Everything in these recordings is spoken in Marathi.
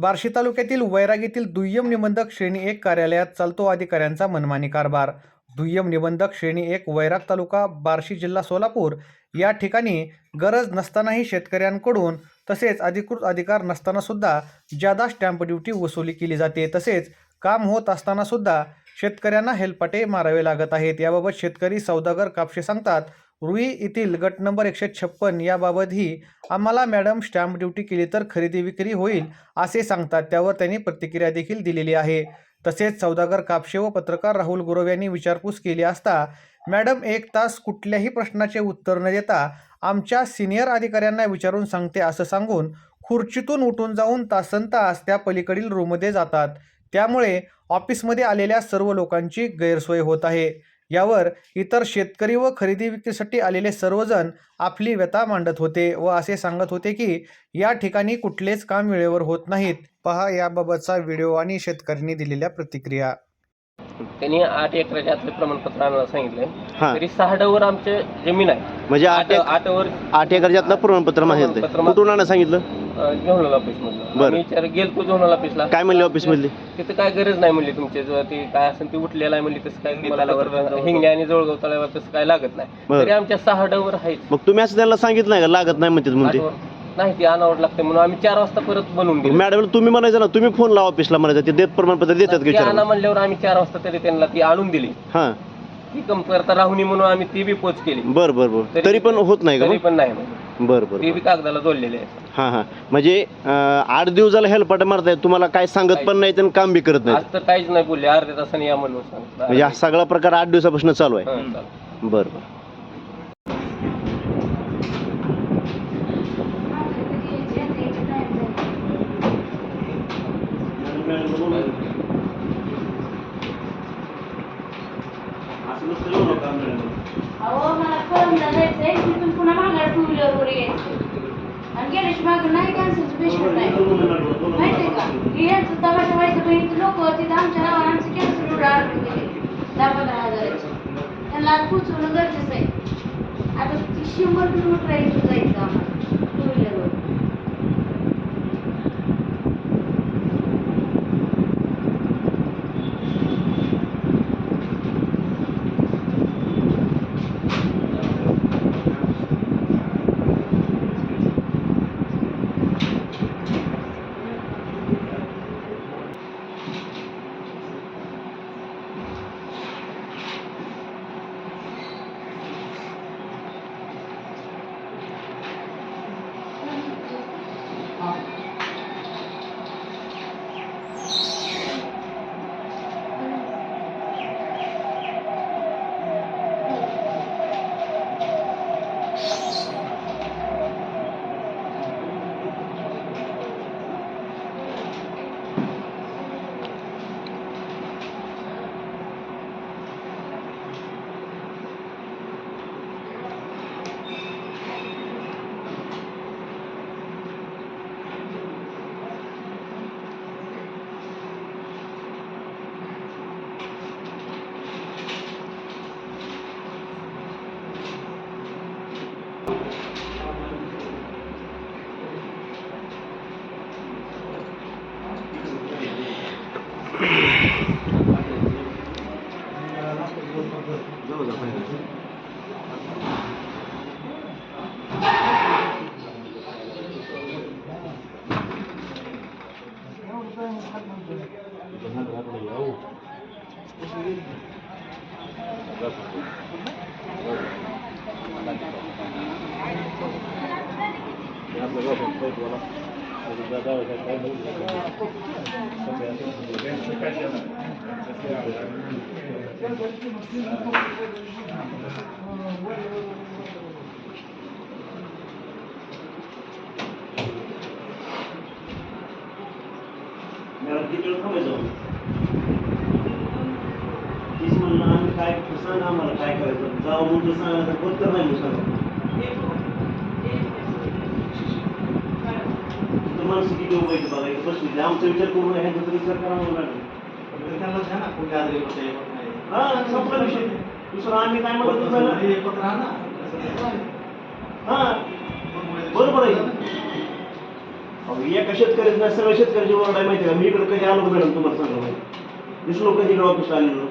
बार्शी तालुक्यातील वैरागीतील दुय्यम निबंधक श्रेणी एक कार्यालयात चालतो अधिकाऱ्यांचा मनमानी कारभार. दुय्यम निबंधक श्रेणी एक वैराग तालुका बार्शी जिल्हा सोलापूर. या ठिकाणी गरज नसतानाही शेतकऱ्यांकडून तसेच अधिकृत अधिकार नसताना सुद्धा जादा स्टॅम्प ड्युटी वसुली केली जाते. तसेच काम होत असताना सुद्धा शेतकऱ्यांना हेलपाटे मारावे लागत आहेत. याबाबत शेतकरी सौदागर कापशे सांगतात. रुई येथील गट नंबर एकशे छप्पन याबाबतही आम्हाला मॅडम स्टॅम्प ड्युटी केली तर खरेदी विक्री होईल असे सांगतात. त्यावर त्यांनी प्रतिक्रिया देखील दिलेली आहे. तसेच सौदागर कापशे व पत्रकार राहुल गुरव यांनी विचारपूस केली असता मॅडम एक तास कुठल्याही प्रश्नाचे उत्तर न देता आमच्या सिनियर अधिकाऱ्यांना विचारून सांगते असं सांगून खुर्चीतून उठून जाऊन तासन तास त्या पलीकडील रूममध्ये जातात. त्यामुळे ऑफिसमध्ये आलेल्या सर्व लोकांची गैरसोय होत आहे. यावर इतर शेतकरी व खरेदी विक्रीसाठी आलेले सर्वजण आपली व्यथा मांडत होते व असे सांगत होते की या ठिकाणी कुठलेच काम वेळेवर होत नाहीत. पहा याबाबतचा व्हिडिओ आणि शेतकऱ्यांनी दिलेल्या प्रतिक्रिया. त्यांनी आठ एकराच्या आतले प्रमाणपत्र आणायला सांगितलंय हा. तरी सहा डवर आमचे जमीन आहे म्हणजे आठ आठ एक- आठ वर आठ एकरच्यातलं प्रमाणपत्र माहिती कुठून आणा सांगितलं? झोनल ऑफिस मधलं. बरं. विचार गेलतो झोनल ऑफिसला काय म्हणले ऑफिस मधले? तिथं काय गरज नाही म्हणली तुमचे. जो ते काय असेल ते उठलेलं आहे म्हणली तसं काय हिंगणे आणि जवळगाव तळ्यावर तसं काय लागत नाही. बरं. तरी आमच्या सहा डवर आहेत. मग तुम्ही असं त्यांना सांगितलं नाही का? लागत नाही म्हणते म्हणते आठवर नाही ती अनावड लागते म्हणून आम्ही चार वाजता परत बनवून दिली. मॅडम तुम्ही म्हणायचं ना तुम्ही फोन लावा ऑफिसला म्हणायचं. ते देत प्रमाणपत्र देतात का ती आणा म्हणल्यावर आम्ही चार वाजता तरी त्यांना ती आणून दिली. हा. ती कम करता राहुनी म्हणून आम्ही ती बी पोच केली. बर बर बर. तरी पण होत नाही का तरी मग? पण नाही म्हणली. बर बर ती बी कागदाला जोडलेली आहे हा हा. म्हणजे अं, आठ दिवस झाला हेल्पाट मारताय तुम्हाला काय सांगत पण नाही आणि काम बी करत नाही आज तर काहीच नाही बोलले. अर्ध्या तासाने या म्हणून सांगितलं. म्हणजे हा सगळा प्रकार आठ दिवसापासून चालू आहे. हं, चालेल. बर बर अहो मला कळमला जायचंय तिथून पुन्हा माघार टू व्हीलरवर यायचं आणि गेल्याशी मागं नाही कॅन्सरचं पेशंट नाही माहितीये का की यांचं तमाशा व्हायचं पण इथे लोक तिथं आमच्या नावाने आमचं कॅन्सर एवढं आरोग्य केले दहा पंधरा हजाराचे त्यांना आज गरजेचं आहे. आता ती शंभर किलोमीटर आहे इथून जायचं आम्हाला टू व्हीलरवर मॅडम किती वेळ थांबायचं तीच म्हणलं आम्ही काय सांगा आम्हाला काय करायचं? जावं म्हणून सांगा तर होत तर नाही सांगा माणसं किती आहेत बघा बसली आमचा विचार करून ह्यांचा विचार करा म्हणून मॅडम हा संपला विषय. दुसरं आम्ही काय म्हणत झालं हा बरोबर आहे. एका शेतकरीच नाही? सगळ्या शेतकऱ्याची ओरड आहे माहिती आहे का? मी इकडे कधी आलो मॅडम तुम्हाला सांगा माहिती दिसलो कधी इकडे ऑफिसला आलेलो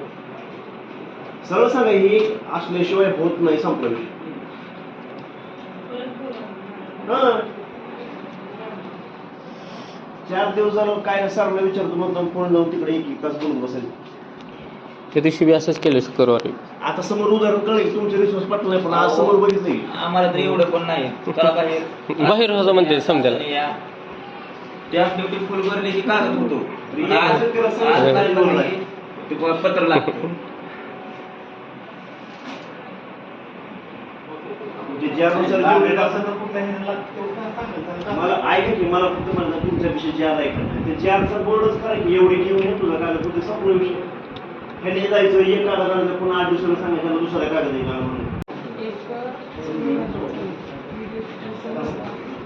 सरळ सांगा ही असल्याशिवाय होत नाही संपला विषय. हा. चार दिवस झालं काय सरला विचारतो म्हणतो फोन लावून तिकडे एक एक तास बोलत बसेल. त्या दिवशी बी असंच केलं शुक्रवारी. आता समोर उदाहरण कळेल तुमचे रिसोर्स पटलं नाही पण आज समोर बघितलं की. आम्हाला तर एवढं पण नाही. चला बाहेर. बाहेर होतं म्हणते समजायला. त्या ड्युटी फुल भरली की कागद होतो. आज भरली. की ते प- पत्र लागतं. म्हणजे ज्यानुसार मला ऐका की मला फक्त म्हणलं तुमच्याविषयी चार ऐका ते चारचा बोर्डच करा की एवढे घेऊन ये तुझा कागद तुझे संपूर्ण विषय? ह्याने जायचं एक कागद आणायचं पुन्हा आठ दिवसाला सांगायचं त्याला दुसरा कागद म्हणून.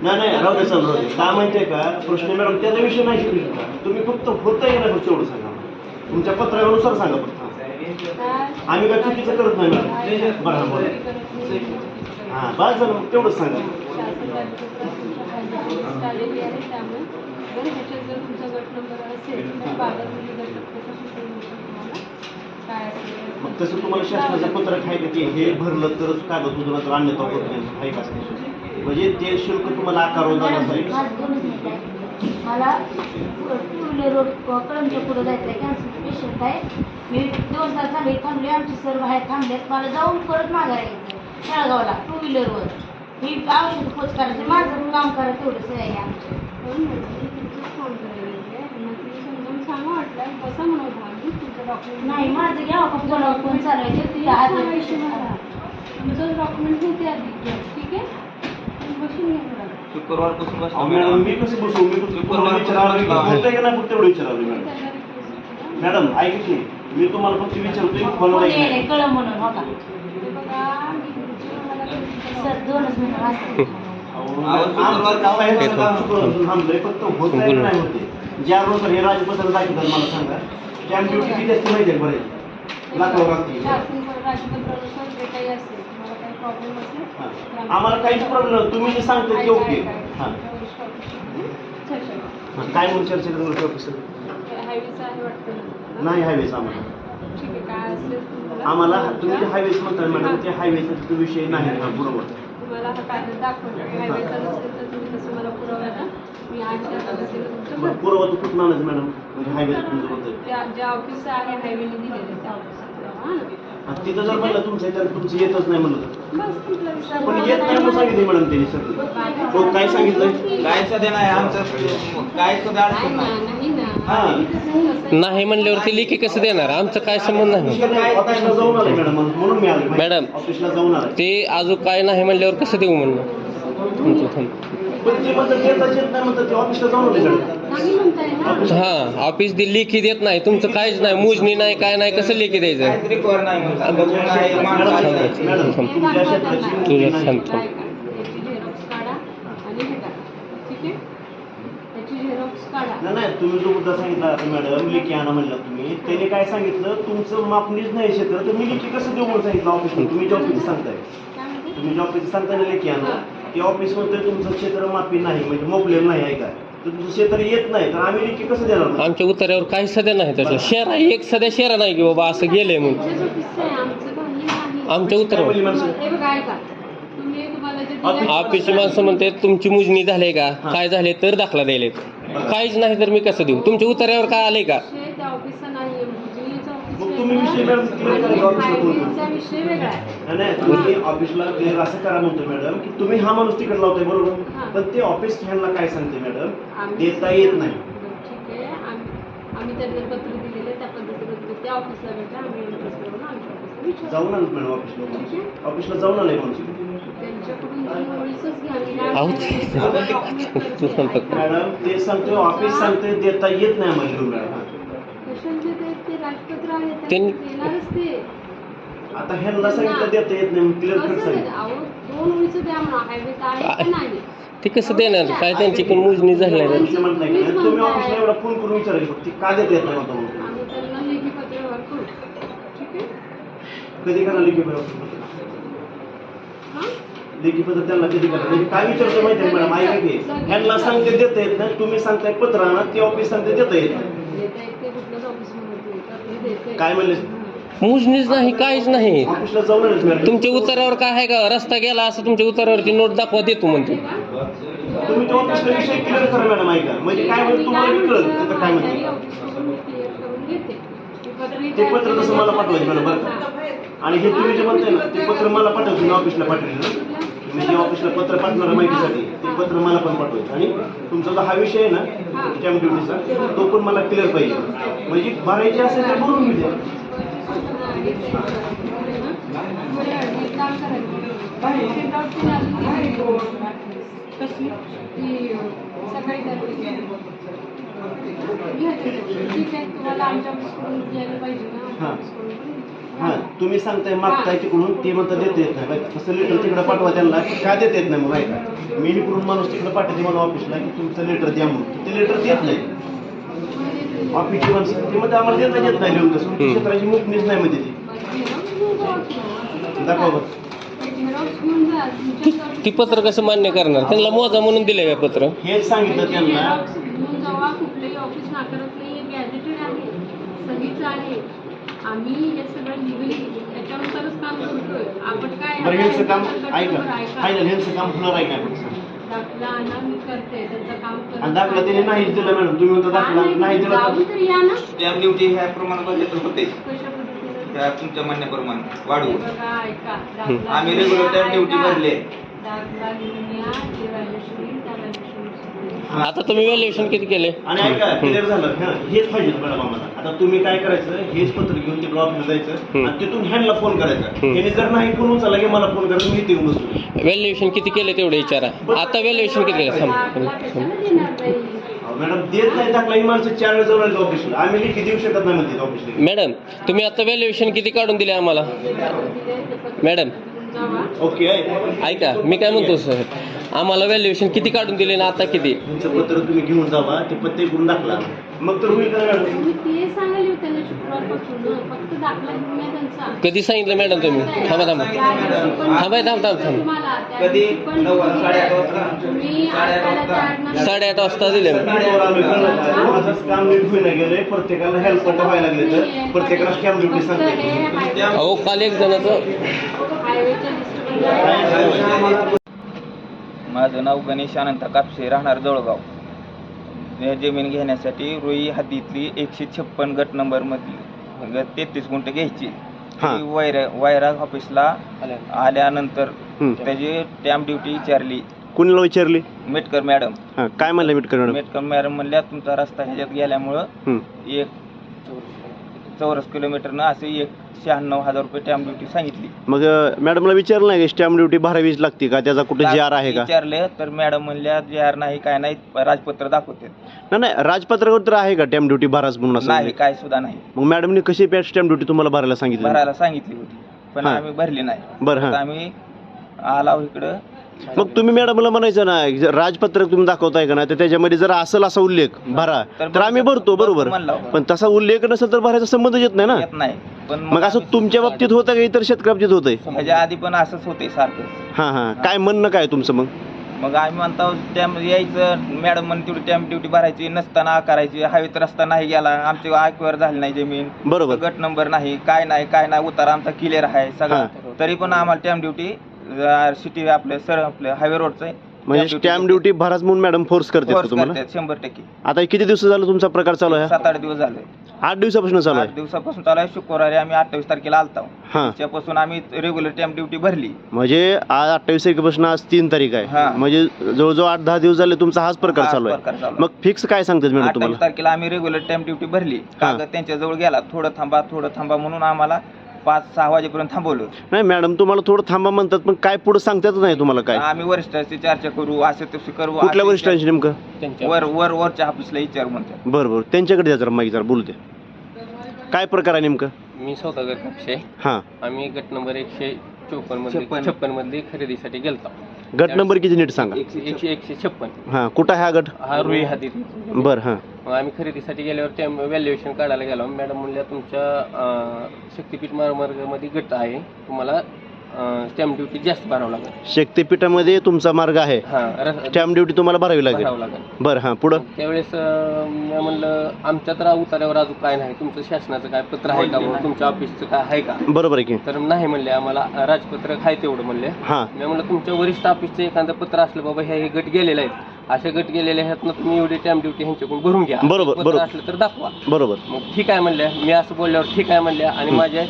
नाही नाही राहू दे सर राहू दे. माहिती आहे का? प्रश्न मॅडम त्याचा विषय नाही शिकू शकता. तुम्ही फक्त होतं येणार फक्त एवढं सांगा. तुमच्या पत्रानुसार सांगा फक्त. आम्ही काय चुकीचं करत नाही मॅडम? बरं बोला हां बस झालं मग तेवढंच सांगा. मग तसं तुम्हाला शासनाचं पत्रक आहे का की हे भरलं तरच कागदपत्र तर अन्यथा होत नाही आहे का? म्हणजे ते शुल्क तुम्हाला आकारवून जाणार नाही मला टू व्हीलर रोड कळमच्या पुढे जायचं आहे कॅन्सर पेशंट आहे. मी दोन तास झाले थांबले आमचे सर बाहेर थांबलेत. मला जाऊन परत माघार यायचं शेळगावला टू व्हीलरवर मी औषध पोच करायचे माझं काम करा तेवढंच आहे आमचं. नाही माझं घ्यावं का कोण चालवायचे तुझ्या हातात डॉक्युमेंट घेते आधी ठीक आहे? बसून घ्या जरा. शुक्रवारपासून अहो, बसतो मॅडम मॅडम मी कसं बसू मी कसं तुम्हाला विचारावं होतं की नाही फक्त एवढं विचारावं मॅडम त्याला request करा. मॅडम। ऐक की मी तुम्हाला फक्त विचारतोय कोण फोनवर येणे ऐक कळ म्हणून हो का हे बघा, मी तुमच्या मला काही सर दोनच मिनिटं वाचते आमचं गाव आहे ना, काम शुक्रवारपासून थांबलंय फक्त होत नाही नाही होते ज्या रोज हे। राजपत्र दाखवतात मला सांगा कॅम्प ड्युटी किती असते माहिती आहे बरं लाखावर असते शासन राजपत्रानुसार जे काही असेल आम्हाला काहीच प्रॉब्लेम नाही. तुम्ही जे सांगता ते ओके हां. काय म्हणून चर्चा करणार ऑफिसर हायवेचं? नाही हायवेज आम्हाला. ठीक आहे काय असेल तुम्हाला? आम्हाला तुम्ही जे हायवेज म्हणताय मॅडम ते हायवेचा तिथे विषय नाही. हा बरोबर. तुम्हाला हा. कागद दाखवला हायवेचा नसेल तर तुम्ही तसं मला पुरावा द्या. मी आज त्या कागदाला तुमचं मग भरते. पुरावा तो कुठून आणायचं मॅडम म्हणजे हायवे तुमचं बोलतोय आणा. तिथं जर म्हणलं तुमचं तर तुमचं येतच नाही म्हणलं. बस विचार. पण येत नाही म्हणून सांगितलं मॅडम त्यांनी सर हो काय सांगितलं काय सध्या नाही आमचं काय सुद्धा अडचण नाही. नाही ना. हा. नाही म्हणल्यावरती लेखी कसं देणार? आमचं काय संबंध नाही. ऑफिसला जाऊन आले मॅडम म्हणून मी आलो मॅडम. ऑफिसला जाऊन आले ते अजून काय नाही म्हणल्यावर कसं देऊ म्हणलं? तुमचं थांब. पण ते म्हणतात येतच येत नाही म्हणतात ते ऑफिसला जाऊन आले मॅडम नाही म्हणताय ना. हा ऑफिस दे लेखी देत नाही तुमचं काहीच नाही मोजणी नाही काय नाही कसं लेखी द्यायचं? नाही म्हणतात. बघून नाही माणूस मॅडम, आहे. मॅडम नाही. सांग. काय का याची झेरॉक्स काढा आणि हे करा ठीक आहे? याची झेरॉक्स काढा. नाही नाही तुम्ही जो मुद्दा सांगितला आता मॅडम लेखी आणा म्हणला तुम्ही त्याने काय सांगितलं? तुमचं मापणीच नाही क्षेत्र तर मी लेखी कसं देऊ म्हणून सांगितलं ऑफिसला तुम्ही जॉब किती सांगताय. काय म्हणते? तुम्ही जॉब किती सांगताय ना लेखी आणा. ते ऑफिसमध्ये तुमचं क्षेत्र मापी नाही म्हणजे मोकलेलं नाही आहे का? तर तुमचं क्षेत्र येत नाही तर आम्ही लेखी कसं देणार मग? आमच्या उत्तरावर काही सध्या नाही त्याचं शेर आहे एक सध्या शेरा नाही की बाबा असं गेलंय म्हणून. आमच्या दिलंय- ऑफिसची माणसं? म्हणते तुमची मोजणी झाली का? काय झाले तर दाखला द्यायला काहीच नाही तर मी कसं देऊ? तुमच्या उत्तरावर काय आलंय का विषय त्या ऑफिसचा नाहीये मोजणीचा ऑफिस मग तुम्ही विषय वेगळा मॅडम ऑफिसला विषय वेगळा आहे. नाही, नाही तुम्ही ऑफिसला क्लिअर असं करा म्हणतो मॅडम की तुम्ही हा माणूस तिकडे लावताय हा. बरोबर पण ते ऑफिस ह्यांना काय सांगते मॅडम? देता येत नाही. ठीक आहे आम्ही आम्ही त्यांना पत्र दिलेले त्या पद्धतीने तुम्ही त्या ऑफिसला भेटा आम्ही एंट्रेस करून आमच्या ऑफिसला विचारू. जाऊन आलं मॅडम ऑफिसला. ऑफिसला जाऊन आलंय माणूस. त्यांच्याकडून तुम्ही ओळीचंच घ्या मी काय आहो, सांगितलं ते document तू करते. सांगतो. मॅडम ते सांगतोय ऑफिस सांगते देता येत नाही आम्हाला घेऊन मॅडम. त्यांनी- आता ह्यांना सांगितलं देता येत नाही क्लिअर कट सांगितलं ते कसं देणार? काय त्यांची पण मोजणी झाली नाही. का तुम्ही ऑफिसला एवढा फ़ोन करून विचारायचं फक्त का देता येत नाही आता म्हणून. आम्ही त्यांना लेखी पत्र व्यवहार ठीक आहे? कधी करा लिखी पाहिजे हाँ? लेखी पत्र त्यांना कधी करा? म्हणजे काय विचारतो माहिती आहे मॅडम? ऐका की ह्यांना सांगते देता येत नाही तुम्ही सांगताय पत्र आणा ते ऑफ़िस सांगते देता येत नाही. काय म्हणले मोजणीच नाही काहीच नाही. ऑफिसला मॅडम. तुमच्या उतारावर काय आहे का? रस्ता गेला असं तुमच्या उतारावरची नोट दाखवा देतो म्हणतो. तुम्ही तो ऑफिसला विषय क्लिअर करा मॅडम ऐका. म्हणजे काय तुम्हाला बी कळत तिथं काय म्हणते? क्लिअर करून घेते ते पत्र ते पत्र तसं मला पाठवायचं मॅडम बरं का? आणि हे तुम्ही जे म्हणताय ना ते पत्र मला पाठवतो ऑफिसला पाठवलं मी जे ऑफिसला पत्र पाठवणार माहितीसाठी ते पत्र मला पण पाठवायचं आणि तुमचा जो हा विषय आहे ना स्टॅम्प ड्युटीचा तो पण मला क्लिअर पाहिजे म्हणजे भरायचे असेल तर भरून. घ्या. ठीक आहे तुम्हाला आमच्या पाहिजे ना हां. हां तुम्ही सांगताय मागताय तिकडून? ते म्हणता देता येत नाही बाई, तसं लेटर तिकडे पाठवा त्यांना की काय देता येत नाही मग ऐका मी इकडून माणूस तिकडे पाठवते मला ऑफिसला की तुमचं लेटर द्या म्हणून. ते लेटर देत नाही. ऑफिसची माणसं ते म्हणते आम्हाला देता येत नाही लिहून तसं. क्षेत्राची मुकणीच नाही म्हणजे ती दाखवा बरं. ती पत्र कसं मान्य करणार? त्यांना मोजा म्हणून दिले का पत्र? हेच सांगितलं त्यांना. कुठलंही ऑफिस नाकारत नाही गॅझेटेड आहे सगळीच आहे. आम्ही हे सगळं लिगली त्याच्यानुसारच काम करतोय. आपण काय बरं काम ऐका. फायनल काम होणार आहे का दाखला आणा मी करते. त्यांचं काम करत. आणि दाखला त्याने नाहीच दिला मॅडम. तुम्ही म्हणता दाखला नाही दिला. जाऊ तर- तर या ना. स्टॅम्प ड्युटी ह्या प्रमाणपत्र तर होते कशा पद्धतीने? त्या तुमच्या म्हणण्याप्रमाणे. हे वाढवू बघा ऐका. दाखला आम्ही घेऊन या, duty ऐका. भरले. दाखला घेऊन या त्या आता तुम्ही व्हॅल्युएशन किती केले? आणि ऐका क्लिअर झालं. हा, हेच पाहिजे मॅडम आम्हाला. आता तुम्ही काय करायचं हेच पत्र घेऊन तिकडे ऑफिसला जायचं. आणि तिथून हँडला फोन करायचा. हम्म. यांनी जर नाही फोन उचलला की मला फोन करायचा मी इथे येऊन बसतो व्हॅल्युएशन किती केले तेवढे विचारा. आता व्हॅल्युएशन किती केलं? मॅडम देत नाही ही माणसं चार वेळेस जाऊन ऑफिसला आम्ही लिखी देऊ शकत नाही म्हणते ऑफिसला मॅडम तुम्ही आता व्हॅल्युएशन किती काढून दिले आम्हाला? मॅडम ओके ऐका. मी काय म्हणतो सर? आम्हाला व्हॅल्युएशन किती काढून दिले ना आता किती? तुमचं पत्र तुम्ही घेऊन जावा ते पत्ते करून दाखला. मग तर होईल का मॅडम मी ते सांगायला होते ना शुक्रवारपासून फक्त दाखला घेऊन या त्यांचा कधी सांगितलं मॅडम तुम्ही? थांबा थांबा. त्या दिवशी पण थांबा थांब थांब थांब. तुम्हाला त्या कधी? दिवशी पण नऊ वाजता, साडेआठ वाजता तुम्ही साडेआठ आपल्याला वाजता. तयार नसता. साडेआठ वाजता दिले. मीटिंगवर आलोय, कळलं का? माझंच काम नीट होईना गेलंय. प्रत्येकाला हेल्प व्हायला लागले तर प्रत्येकाला स्टॅम्प ड्युटी फक्त हे सांगते हायवे- अहो काल एक जणाचं माझं नाव गणेश अनंत कापसे राहणार जळगाव. जमीन घेण्यासाठी रुई हद्दीतली एकशे छप्पन गट नंबर मधली तेहतीस गुंठ घ्यायची. हा. वैराग ऑफिसला आल्यानंतर. त्याची स्टॅम्प ड्युटी विचारली. कुणाला विचारली? मेटकर मॅडम. हा काय म्हणलं मीट मॅडम? मेटकर मॅडम म्हणल्या तुमचा रस्ता ह्याच्यात गेल्यामुळं हम्म. एक चौरस किलोमीटरनं असे एक शहाण्णव हजार रुपये स्टॅम्प ड्युटी सांगितली. मग अं, मॅडमला विचारलं नाही स्टॅम्प ड्युटी भरावीच लागते का? त्याचा कुठे जी आर आहे का? विचारले तर मॅडम म्हणल्या जी आर नाही काय नाही राजपत्र दाखवते. नाही नाही राजपत्रावर तर आहे का स्टॅम्प ड्युटी भराच म्हणून असं? नाही काय सुद्धा नाही. मग मॅडमने कशी पॅट स्टॅम्प ड्युटी तुम्हाला भरायला सांगितलं? भरायला सांगितली होती पण हा. आम्ही भरली नाही. बरं हां. आम्ही आलाव इकडं मग तुम्ही मॅडमला म्हणायचं ना राजपत्रक तुम्ही दाखवताय का ना तर त्याच्यामध्ये जर असेल असा उल्लेख भरा तर आम्ही भरतो बरोबर. पण तसा उल्लेख नसेल तर भरायचा संबंध येत नाही ना. मग असं तुमच्या बाबतीत होतं का इतर शेतकऱ्या बाबतीत होतंय? ह्याच्या आधी पण असंच होते सारखं. हां हां. काय म्हणणं काय तुमचं मग? मग आम्ही म्हणतो टॅम्प यायचं मॅडम तेवढी टॅम्प ड्युटी भरायची नसताना करायची हवेत रस्ता नाही गेला आमची आयक्यूवर झाली नाही जमीन बरोबर. गट नंबर नाही काय नाही काय नाही उतारा आमचा क्लिअर आहे सगळा. तरी पण आम्हाला टॅम्प ड्युटी सिटी आपले सर आपले हायवे रोडचं म्हणजे स्टॅम्प ड्युटी भराच म्हणून मॅडम फोर्स करते तुम्हाला? शंभर टक्के. आता हे किती दिवस झालं तुमचा प्रकार चालू आहे? सात आठ दिवस झाले. आठ दिवसापासून चालू आठ आहे दिवसापासून चालू आहे. शुक्रवारी आम्ही अठ्ठावीस तारखेला आलतो. हां. त्यापासून आम्ही रेग्युलर टॅम्प ड्युटी भरली. म्हणजे आज अठ्ठावीस तारखेपासून आज तीन तारीख आहे. हां. म्हणजे जवळजवळ आठ दहा दिवस झाले तुमचा हाच प्रकार चालू आहे. आहे. मग फिक्स काय सांगतात मॅडम अठ्ठावीस तुम्हाला? तारखेला आम्ही रेग्युलर टॅम्प ड्युटी भरली. कागद त्यांच्या जवळ गेला. थोडं थांबा थोडं थांबा म्हणून आम्हाला पाच सहा वाजेपर्यंत थांबवलं नाही मॅडम तुम्हाला थोडं थांबा म्हणतात पण काय पुढे सांगतात नाही तुम्हाला काय? आम्ही वरिष्ठांची चर्चा करू असं तसं करू कुठल्या असं वरिष्ठांशी नेमकं? त्यांच्या वर वर वरच्या ऑफिसला विचार म्हणतात. बरं बरं. त्यांच्याकडे जा जरा माहिती जरा बोलू दे काय प्रकार आहे नेमकं? मी सौदागर कापशे हां. आम्ही गट नंबर एकशे चोपन्नमध्ये छप्पन. छप्पनमध्ये खरेदीसाठी गेलतो. गट नंबर किती नीट सांगा? एकशे एकशे छप्पन. हां कुठं आहे हा गट? हा रुई हाती. बरं हां. मग आम्ही खरेदीसाठी गेल्यावर ते व्हॅल्युएशन काढायला गेलो. मॅडम म्हणल्या तुमच्या अं, शक्तीपीठ महामार्गामध्ये गट आहे. तुम्हाला स्टॅम्प ड्युटी जास्त भरावं लागेल. शक्तीपीठामध्ये तुमचा मार्ग आहे. हां स्टॅम्प ड्युटी तुम्हाला भरावी लागेल. भरावं लागेल. बरं हां पुढं? त्यावेळेस अं, मी म्हणलं आमच्या तर उतार्यावर अजून काय नाही. तुमचं शासनाचं काय पत्र आहे का? बुवा? तुमच्या ऑफिसचं काय आहे का? बरोबर आहे की. तर नाही म्हणले आम्हाला. राजपत्रक आहे तेवढं म्हणले. हां. मी म्हणलं तुमच्या वरिष्ठ ऑफिसचं एखादं पत्र असलं बाबा हे हे गट गेलेले आहेत. असे गट गेलेले आहेत ना तुम्ही एवढी टॅम ड्युटी ह्यांच्याकडून भरून घ्या. बरोबर, पत्र बरोबर. असलं तर दाखवा. बरोबर. मग ठीक आहे म्हणल्या मी असं बोलल्यावर ठीक आहे म्हणल्या आणि माझ्या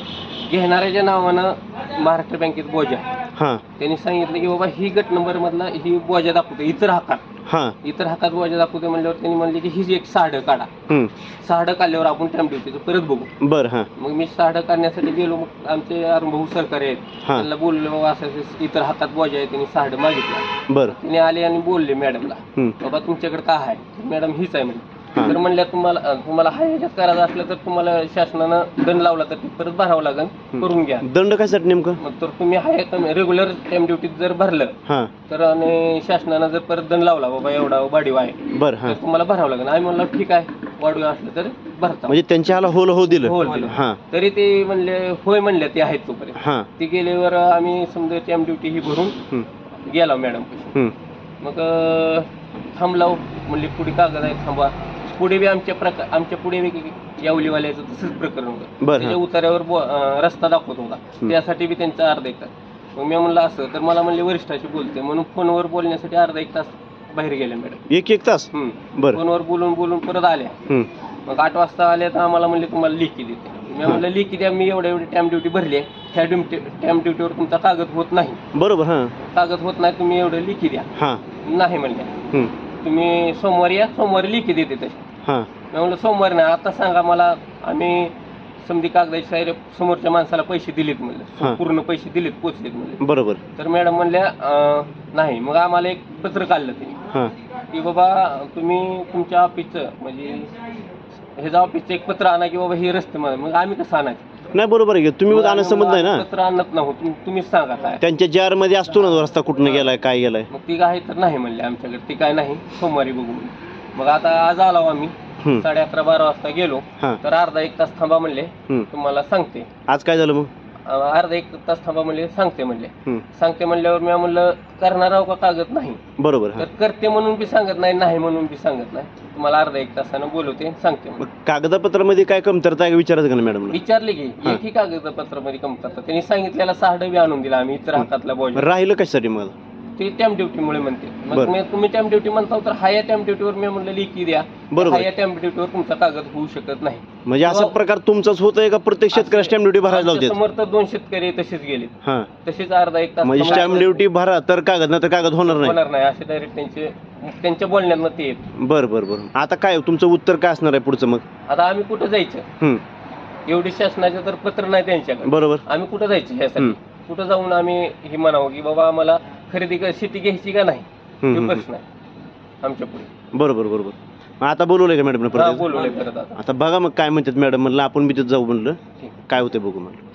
घेणाऱ्याच्या नावानं महाराष्ट्र बँकेत बोजा हां. त्यांनी सांगितलं की बाबा ही गट नंबर मधला ही बोजा दाखवते इतर हकात. हां. इतर हातात बोजा दाखवते म्हणल्यावर त्यांनी म्हणले की ही एक साडं काढा. हं. साडं काढल्यावर आपण टॅम ड्युटीचं परत बघू. बरं हां. मग मी साडं काढण्यासाठी गेलो मग आमचे अरुणभाऊ सरकारी आहेत. हां. त्यांना बोललो बाबा असं असं इतर हातात बोजा आहे त्यांनी साडं मागितलं. बरं. त्यांनी आले आणि बोलले मॅडमला हं. बाबा तुमच्याकडे काय आहे? मॅडम हीच आहे म्हणजे तर म्हणल्या तुम्हाला तुम्हाला हा ह्याच्यात करायचं असलं तर तुम्हाला शासनानं दंड लावला तर ते परत भरावं लागेल करून घ्या. दंड कशासाठी नेमकं? मग तर तुम्ही हाय रेग्युलर टाइम ड्युटीत जर भरलं हां. तर आणि शासनानं जर परत दंड लावला बाबा एवढा वाढीव आहे बरं हां. तर तुम्हाला भरावं लागेल आम्ही म्हणलं ठीक आहे वाढीव असलं तर भरता. म्हणजे त्यांच्या हाला होल हो दिलं. होल दिलं. हां. तरी ते म्हणले होय म्हणले ते आहेत तोपर्यंत. हां. ते गेल्यावर आम्ही समजा टाइम ड्युटी ही भरून. गेला मॅडम. मग अं, थांबलाव म्हणले पुढे कागद आहे थांबा पुढे बी आमच्या प्रकार आमच्या पुढे बी यावलीवाल्याचं तसंच प्रकरण होतं. बरं, त्याच्या. उतार्यावर बो- अं, रस्ता दाखवत होता. त्यासाठी बी त्यांचा अर्धा एक तास. मग मी म्हणलं असं तर मला म्हणले वरिष्ठाशी बोलते. म्हणून फोनवर बोलण्यासाठी अर्धा एक तास बाहेर गेले मॅडम. एक एक तास? बरं. फोनवर बोलून बोलून परत आल्या. हं. मग आठ वाजता आले तर आम्हाला म्हणले तुम्हाला लिखी देते. मी म्हणलं लिखी द्या मी एवढ्या एवढी टॅम ड्युटी भरली आहे ह्या ड्युटी टॅम ड्युटीवर तुमचा कागद होत नाही. बरोबर हां. कागद होत नाही तुम्ही एवढं लिखी द्या. हां. नाही म्हणले हं. तुम्ही सोमवारी या सोमवारी लिखी देते तशी. हां. मी म्हणलं सोमवारी नाही आता सांगा मला आम्ही समधी कागदाची साहेब समोरच्या माणसाला पैसे दिलेत हां. म्हणलं पूर्ण पैसे दिलेत पोचलेत म्हणले. बरोबर. तर मॅडम म्हणल्या "अं, नाही मग आम्हाला एक पत्र काढलं त्यांनी हां. की बाबा तुम्ही तुमच्या ऑफिसचं म्हणजे ह्याचं ऑफिसचं एक पत्र आणा की बाबा हे रस्ते मग आम्ही कसं आणायचं? नाही बरोबर आहे की. तुम्ही समज नाही ना? पत्र आणत नाही तुम्ही तुम्हीच सांगा काय. त्यांच्या जारमध्ये असतो ना रस्ता कुठनं गेलाय काय गेलाय? मग ती आहे तर नाही म्हणले आमच्याकडे. ती काय नाही सोमवारी बघू. मग आता आज आलो आम्ही. साडे अकरा बारा वाजता गेलो. हां. तर अर्धा एक तास थांबा म्हणले. तुम्हाला सांगते. आज काय झालं मग? अर्धा एक तास थांबा म्हणले सांगते म्हणले. सांगते म्हणल्यावर मी म्हणलं करणार आहो का कागद नाही? बरोबर तर करते म्हणून बी सांगत नाही नाही म्हणून बी सांगत नाही. तुम्हाला अर्धा एक तासानं बोलवते सांगते. मग कागदपत्रामध्ये काय कमतरता आहे का विचारायचं का ना मॅडमला विचारले की हां. एकही कागदपत्रामध्ये कमतरता. त्यांनी सांगितलेला सहाडं बी आणून दिला आम्ही इतर हातातला बॉज राहिलं कशासाठी मग? ते टॅम्प ड्युटीमुळे म्हणते. मग बरं. मी तुम्ही टॅम्प ड्युटी म्हणता तर हा या टॅम्प ड्युटीवर मी म्हणलं लिखी द्या. बरोबर. हा या टॅम्प ड्युटीवर तुमचा कागद होऊ शकत नाही. म्हणजे असा प्रकार तुमचाच होत आहे का? प्रत्येक शेतकऱ्या स्टॅम्प ड्युटी भरायला आमच्या लावते समोर तर दोन शेतकरी तसेच गेले हां. तसेच अर्धा एक तास म्हणजे स्टॅम्प ड्युटी भरा तर कागद नाही तर कागद होणार नाही. होणार नाही. असे डायरेक्ट त्यांचे त्यांच्या बोलण्यातनं ते येत. बरं बरं बरं. आता काय तुमचं उत्तर काय असणार आहे पुढचं मग? आता आम्ही कुठं जायचं? हं, एवढी शासनाचं तर पत्र नाही त्यांच्याकडे. बरोबर. आम्ही कुठं जायचं ह्यासाठी. कुठं जाऊन आम्ही हे म्हणावं की बाबा आम्हाला खरेदी क- शेती घ्यायची का नाही? हे प्रश्न आहे. आमच्या पुढे. बरोबर बरोबर. मग आता बोलवलंय का मॅडम परत? बोलवलंय परत आता. आता बघा मग काय म्हणतात मॅडम म्हणलं आपण बी तिथं जाऊ म्हणलं. ठीक. काय होतंय बघू म्हणलं